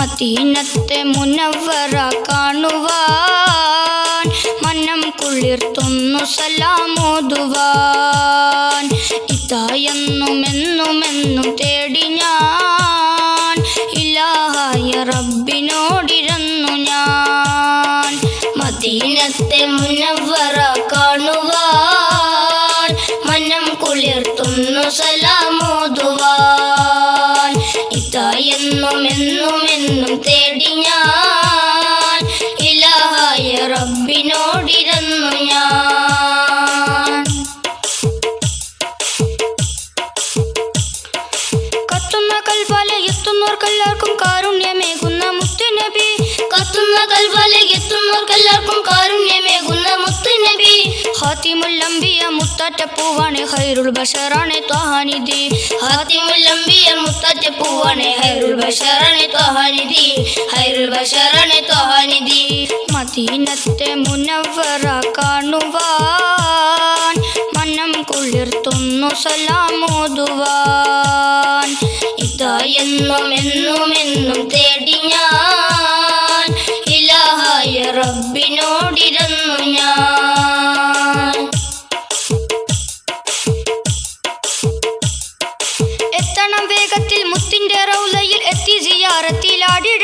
മദീനത്തെ മുനവറ കാണുവാൻ മനം കുളിർത്തുന്നു സലാമോതുവാൻ. ഇതായെന്നുമെന്നുമെന്നു തേടി ഞാൻ ഇലാഹായ റബ്ബിനോടിരുന്നു ഞാൻ. മദീനത്തെ മുനവറ കാണുവാൻ മനം കുളിർത്തുന്നു സലാമോതുവാൻ. ഇതായെന്നുമെന്നും തേടി ഞാൻ. ഇലാഹായ റബ്ബിനോടിരുന്നു ഞാൻ. കത്തുന്ന കൽവാലെ എത്തുന്നവർക്കെല്ലാവർക്കും കാരുണ്യമേകുന്ന മുത്തുനബി. കത്തുന്ന കൽവാലെ എത്തുന്നവർക്കെല്ലാവർക്കും മുത്തുനബി ഹാത്തിമുല്ലംബിയ മുത്താറ്റ പൂവാണ് ഹൈറുൽ ബഷറാണ് ത്വഹാനിധി. ഹാത്തിമുല്ലംബിയ മുത്താറ്റ പൂവാണ് ഹൈറുൽ ബഷറാണ് ത്വഹാനിധി. ഹൈറുൽ ബഷറാണ് ത്വഹാനിധി. മദീനത്തെ മുനവറ കാണുവാൻ മനം കുളിർത്തുന്നു സലാമോതുവാൻ. ഇതാ എന്നും എന്നും എന്നും തേടി ഞാൻ ഇലാഹായ റബ്ബിനോടിരുന്നു ഞാൻ.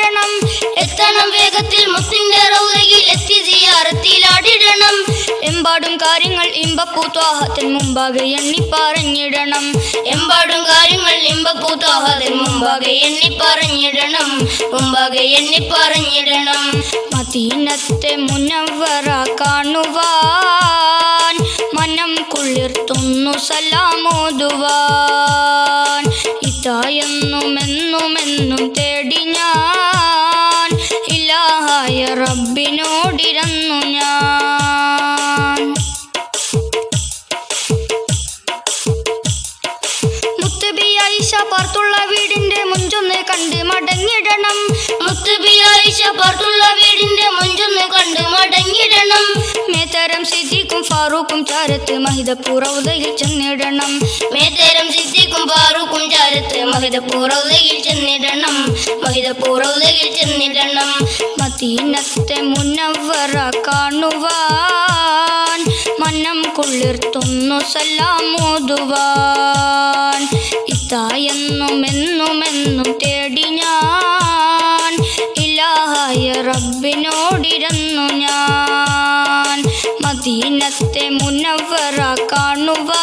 സിയാറത്തിലാടിടണം എത്തണം വേഗത്തിൽ മുത്തിന്റെ റൗലയിൽ എത്തി സിയാറത്തിലാടിടണം എമ്പാടും കാര്യങ്ങൾ ഇമ്പപ്പൂത്വാഹത്തിൻ മുമ്പാകെ എണ്ണി പറഞ്ഞിടണം. എമ്പാടും കാര്യങ്ങൾ ഇമ്പപ്പൂത്വാഹത്തിൻ മുമ്പാകെ എണ്ണി പറഞ്ഞിടണം. മുമ്പാകെ എണ്ണി പറഞ്ഞിടണം. മദീനത്തെ മുനവറ കാണുവാൻ മനം കുളിർത്തുന്നു സലാമോതുവാൻ. ഇതായെന്നുമെന്നുമെന്നും തേടി റബ്ബിനോടിരുന്നു ഞാൻ. മുത്തുബി ആയിഷ പാർത്തുള്ള വീടിന്റെ മുഞ്ചൊന്ന് കണ്ട് മടങ്ങിടണം മുത്തുബി ആയിഷ പാർത്തുള്ള വീടിന്റെ മുഞ്ചൊന്ന് കണ്ട് മടങ്ങിടണം മേത്തരം സിദ്ദീഖും ഫാറൂഖും ചാരത്ത് ഉദയിൽ ചെന്നിടണം. മേത്തരം സിദ്ധിക്കും ഫാറൂഖും ചാരത്ത് മഹിതപ്പുറൗതയിൽ ചെന്നിടണം. മഹിതപ്പുറൗതയിൽ ചെന്നിടണം. മദീനത്തെ മുനവറ കാണുവാൻ മനം കുളിർത്തുന്നു സല്ലാമോതുവാൻ ഇതാ എന്നും എന്നും എന്നും തേടി ഞാൻ ഇലാഹായ റബ്ബിനോടിരുന്നു ഞാൻ. മദീനത്തെ മുന്നവറ കാണുവാൻ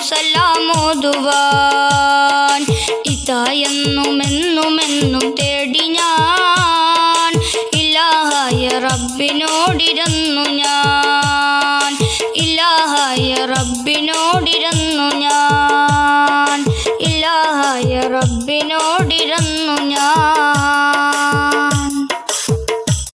സലാമോതുവാൻ. ഇതായെന്നുമെന്നുമെന്നും തേടി ഞാൻ. ഇല്ലാഹായ റബ്ബിനോടിരുന്നു ഞാൻ. ഇല്ലാഹായ റബ്ബിനോടിരുന്നു ഞാൻ. ഇല്ലാഹായ റബ്ബിനോടിരുന്നു